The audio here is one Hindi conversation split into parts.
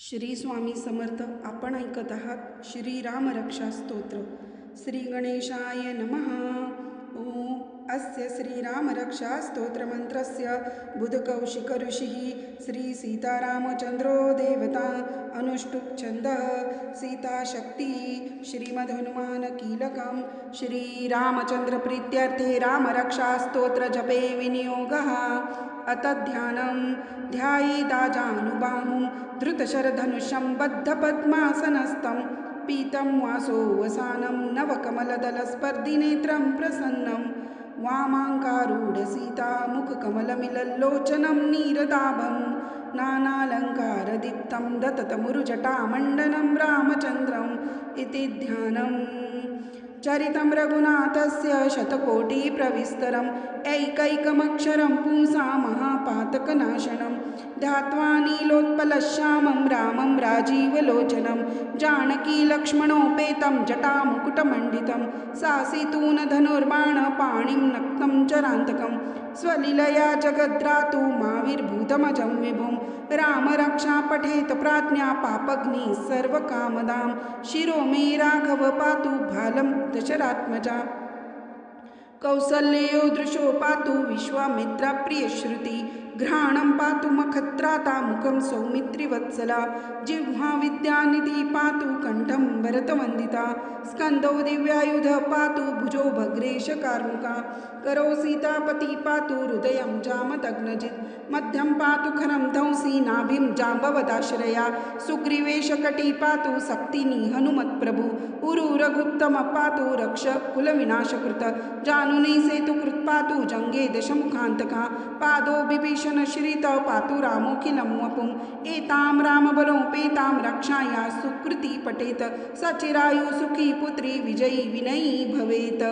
श्री स्वामी समर्थ आपण ऐकत आहात रामरक्षा स्तोत्र. श्री गणेशाय नमः. ओम अस्य श्रीरामरक्षा स्तोत्रमन्त्रस्य बुधकौशिक ऋषिः श्री सीतारामचन्द्रो देवता अनुष्टुप् छन्दः सीताशक्तिः श्रीमद्हनुमान कीलकं श्रीरामचन्द्रप्रीत्यर्थे रामरक्षा स्तोत्रजपे विनियोगः अतध्यानं ध्यायेदाजानुबाहुं धृतशरधनुषं बद्धपद्मासनस्थं पीतं वासोवसानं नवकमलदलस्पर्धिनेत्रं प्रसन्नं वामाङ्कारूढसीतामुखकमलमिलल्लोचनं नीरदाभं नानालङ्कारदीप्तं दततमुरुजटामण्डनं रामचन्द्रम् इति ध्यानम्। चरितं रघुनाथस्य शतकोटिप्रविस्तरम् एकैकमक्षरं पुंसा महापातकनाशनं ध्यात्वा नीलोत्पलश्यामं रामं राजीवलोचनं जानकीलक्ष्मणोपेतं जटामुकुटमण्डितं सासितूनधनुर्बाणपाणिं नक्तं चरान्तकं स्वलीलया जगद्रातु माविर्भूतमजं विभुं रामरक्षा पठेत प्राज्ञा पापग्निः सर्वकामदां शिरो मे राघव पातु भालं दशरात्मजा कौसल्यो दृशो पातु विश्वामित्राप्रियश्रुति घ्राणं पातु मखत्राता मुखं सौमित्रिवत्सला जिह्वा विद्यानिधि पातु कण्ठं भरतवन्दिता, स्कन्दौ दिव्यायुध पातु भुजो भग्रेशकार्मुका करौ सीतापति पातु हृदयं जामदग्नजित् मध्यं पातु खरं धंसि नाभिं जाम्बवदाश्रया, सुग्रीवेशकटी पातु सक्तिनी हनुमत्प्रभु, उरु रघुत्तम पातु रक्ष कुलविनाशकृत जानुनी सेतुकृत् पातु जङ्गे दशमुखान्तका पादो बिभीषण श्रीत पातु रामोखिलं वपुम् एतां रामबलोपेतां रक्षाया सुकृती पठेत सचिरायु सुखी पुत्री विजयी विनयी भवेत्।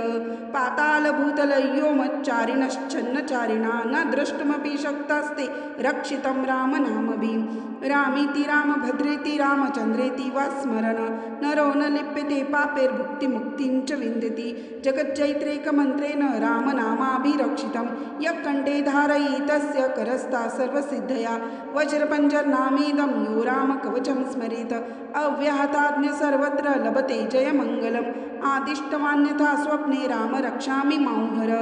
पातालभूतलयोमच्चारिणश्चन्नचारिणा न द्रष्टुमपि शक्तास्ते। रक्षितं रामनामभिं रामीति रामभद्रेति रामचन्द्रेति वा स्मरण। नरो न लिप्यते पापेर्भुक्तिमुक्तिं च विन्दति। जगज्जैत्रेकमन्त्रेण रामनामाभिरक्षितं यः धारयि तस्य करस्था सर्वसिद्धया। वज्रपञ्जरनामेदं यो रामकवचं स्मरेत। अव्याहताज्ञ सर्वत्र लभते जयमङ्गलम् आदिष्टवान्यथा स्वप्ने राम रक्षामि मांहर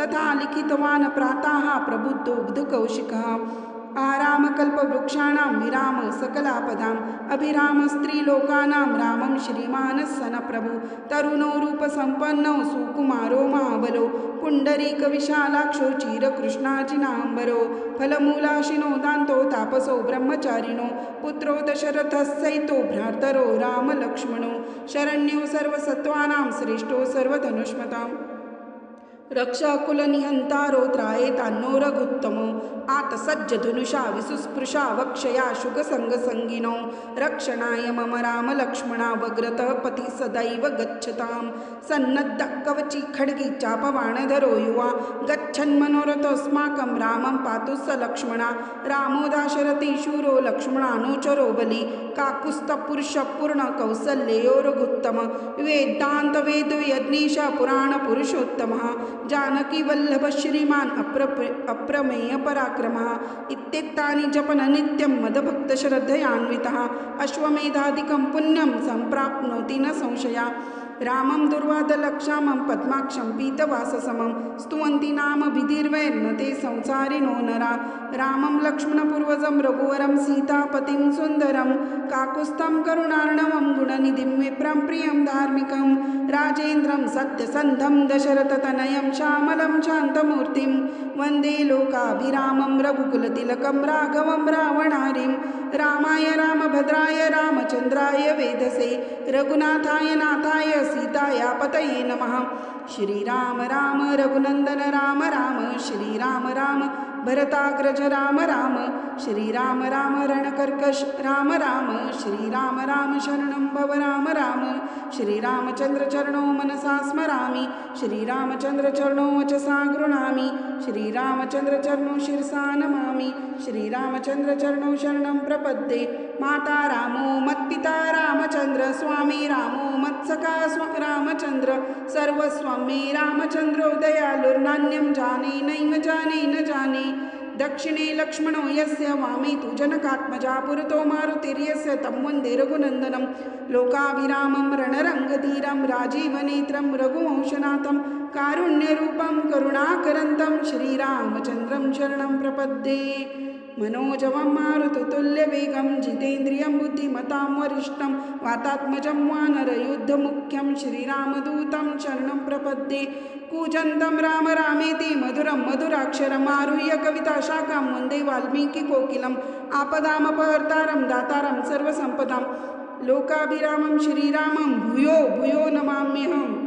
तथा लिखितवान् प्रातः बुधकौशिकः। आरामकल्पवृक्षाणां विराम सकलापदाम् अभिराम स्त्रीलोकानां रामं श्रीमानः सनप्रभु तरुणो रूपसम्पन्नौ सुकुमारो महाबलो पुण्डरीकविशालाक्षो चीरकृष्णाजिनाम्बरो फलमूलाशिनो दान्तो तापसो ब्रह्मचारिणो। पुत्रो दशरथस्सैतो भ्रातरो रामलक्ष्मणो। शरण्यो सर्वसत्त्वानां श्रेष्ठो सर्वधनुष्मताम्। रक्षाकुलनिहन्तारो त्रायेतान्नो रघुत्तमो आतसज्जधनुषा विसुस्पृशा वक्षया शुगसङ्गसङ्गिनो रक्षणाय मम रामलक्ष्मणा वग्रतः सदैव गच्छतां सन्नद्ध कवची खड्गी चापवाणधरो युवा गच्छन्मनोरथोऽस्माकं रामं पातु स लक्ष्मणा। रामो दाशरथी शूरो लक्ष्मणानुचरो बलि काकुस्थपुरुषपूर्णकौसल्ययो रघुत्तम वेदान्तवेदयज्ञीश पुराणपुरुषोत्तमः जानकीवल्लभ श्रीमान् अप्रप अप्रमेयपराक्रमः इत्येतानि जपन नित्यं मदभक्तश्रद्धयान्वितः अश्वमेधादिकं पुण्यं सम्प्राप्नोति न संशया। रामं दुर्वादलक्षामं पद्माक्षं पीतवाससमं स्तुवन्ति नाम विधिर्वैर्न ते संसारिणो नरा। रामं लक्ष्मणपूर्वजं रघुवरं सीतापतिं सुन्दरं काकुस्थं करुणार्णवं गुणनिधिं विप्रं प्रियं धार्मिकं राजेन्द्रं सत्यसन्धं दशरथतनयं श्यामलं शान्तमूर्तिं वन्दे लोकाभिरामं रघुकुलतिलकं राघवं रावणारिं रामाय रामभद्राय रामचन्द्राय वेदसे रघुनाथाय नाथाय सीताया पतये नमः। श्रीराम राम रघुनन्दन राम राम श्रीराम राम। भरताग्रज राम राम श्रीराम राम रणकर्कश राम राम श्रीराम राम शरणं भव राम राम श्रीरामचन्द्रचरणो मनसा स्मरामि श्रीरामचन्द्रचरणो वचसा गृह्णामि श्रीरामचन्द्रचरणो शिरसा नमामि श्रीरामचन्द्रचरणो शरणं प्रपद्ये माता रामो मत्पिता रामचन्द्र स्वामी रामो मत्सखा स्व रामचन्द्र सर्वस्वं मे रामचन्द्रो दयालुर्नान्यं जाने नैव जाने न जाने दक्षिणे लक्ष्मणो यस्य वामे जनकात्मजा पुरतो मारुतिर्यस्य तं वंदे रघुनन्दनं। लोकाभिरामं रणरङ्गधीरं राजीवनेत्रं रघुवंशनाथं कारुण्यरूपं करुणाकरन्तं श्रीरामचन्द्रं शरणं प्रपद्ये। मनोजवं मारुततुल्यवेगं जितेन्द्रियं बुद्धिमतां वरिष्ठं वातात्मजं वानरयुद्धमुख्यं श्रीरामदूतं शरणं प्रपद्ये। कूजन्तं राम रामेति मधुरं मधुराक्षरम् आरुह्य कविताशाखां वंदे वाल्मीकिकोकिलम् आपदामपहर्तारं दातारं सर्वसम्पदां। लोकाभिरामं श्रीरामं भूयो भूयो नमाम्यहम्।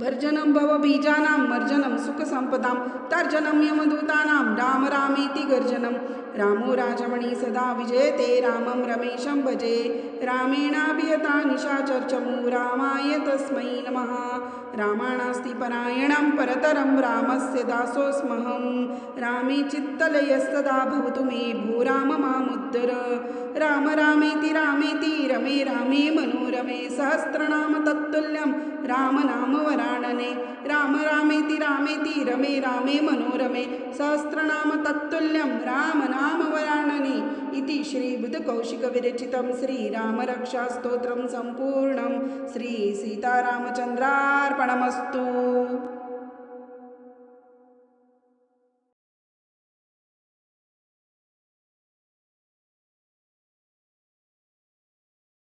भर्जनं भवबीजानां मर्जनं सुखसम्पदां तर्जनम यमदूतानां राम रामेति गर्जनं। रामो राजमणि सदा विजयते, रामं रमेशं भजे। रामेणाभियता निशाचर्चमु रामाय तस्मै नमः। रामाणास्ति परायणं, परतरं रामस्य दासोऽस्महं रामे चित्तलयस्तदा भवतु मे भो राम मामुद्धर। राम रामेति रामेति रमे रामे मनोरमे सहस्रनाम तत्तुल्यं रामनामवराणने राम रामेति रामेति रमे रामे मनोरमे सहस्रनाम तत्तुल्यं रामनामवराणने इति श्रीबुधकौशिकविरचितं श्रीरामरक्षास्तोत्रं सम्पूर्णं श्रीसीतारामचन्द्रार्पणमस्तु